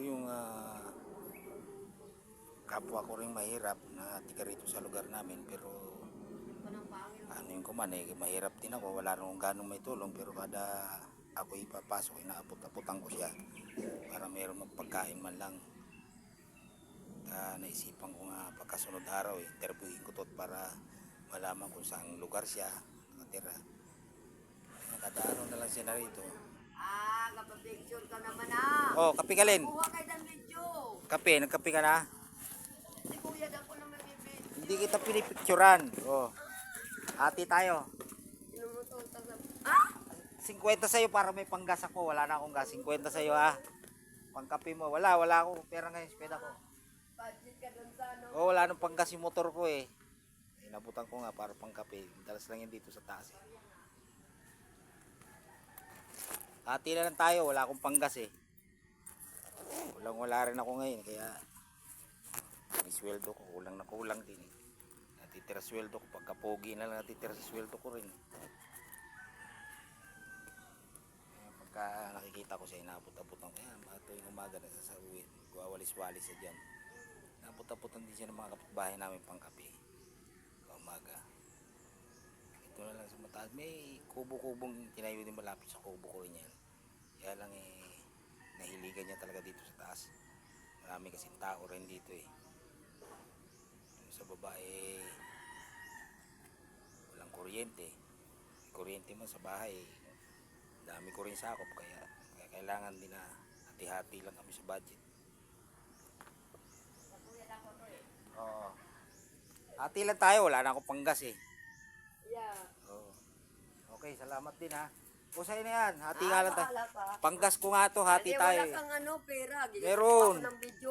yung ah, kapwa ko rin mahirap na tiga rito sa lugar namin pero ano yung kuman eh, mahirap din ako, wala nung ganong may tulong pero kada ako ipapasok, inaabot-abutan ko siya para meron magpagkain man lang. Kaya naisipan ko nga pagkasunod araw, eh, interviewin ko to para malaman kung saan lugar siya nakatira. Nakadaano na lang siya na rito. Ah, kapapicture ka naman ah. Oh, kape ka Len. Kuha kayo ng video. Kape, nagkape ka na? Si Kuya daw ko naman video. Hindi kita pinipicturan. Oh. Ati tayo. Ah? 50 sa'yo para may panggas ako. Wala na akong gas. 50 sa'yo ha. Pangkape mo. Wala, wala akong pera ngayon. Speda ko. Budget ka dun sa ano. Oh, wala nang panggas yung motor ko eh. Inabutan ko nga para pangkape. Dalas lang yan dito sa taas eh. Ati na lang tayo. Wala akong panggas eh. Wala rin ako ngayon. Kaya may sweldo ko. Kulang na kulang din eh. Natitira sweldo ko. Pagka pogi na lang natitira sa sweldo ko rin. Kaya Pagka nakikita ko siya, inabot-abutan ko. Yan, mga tuwing umaga na sa uwi. Wawalis-walis siya dyan. Inabot-abutan din siya ng mga kapitbahay namin pang kape. Sa umaga. Ito na lang sa mataas. May kubo-kubong tinayo din malapit sa kubo ko rin yan. Kaya lang eh, nahiligan niya talaga dito sa taas. Marami kasing tao rin dito eh. Yung Sa babae, walang kuryente. Kuryente man sa bahay, dami ko rin sakop kaya, kaya kailangan din na hati-hati lang kami sa budget. Oo. Hati lang tayo, wala na akong panggas eh. Yeah. Oo. Okay, salamat din ha. O sa'yo na yan, hati nga lang tayo. bahala ka. Panggas ko nga to, hati Hindi, tayo wala eh. kang ano, pera. Gigil Meron. ako ng video.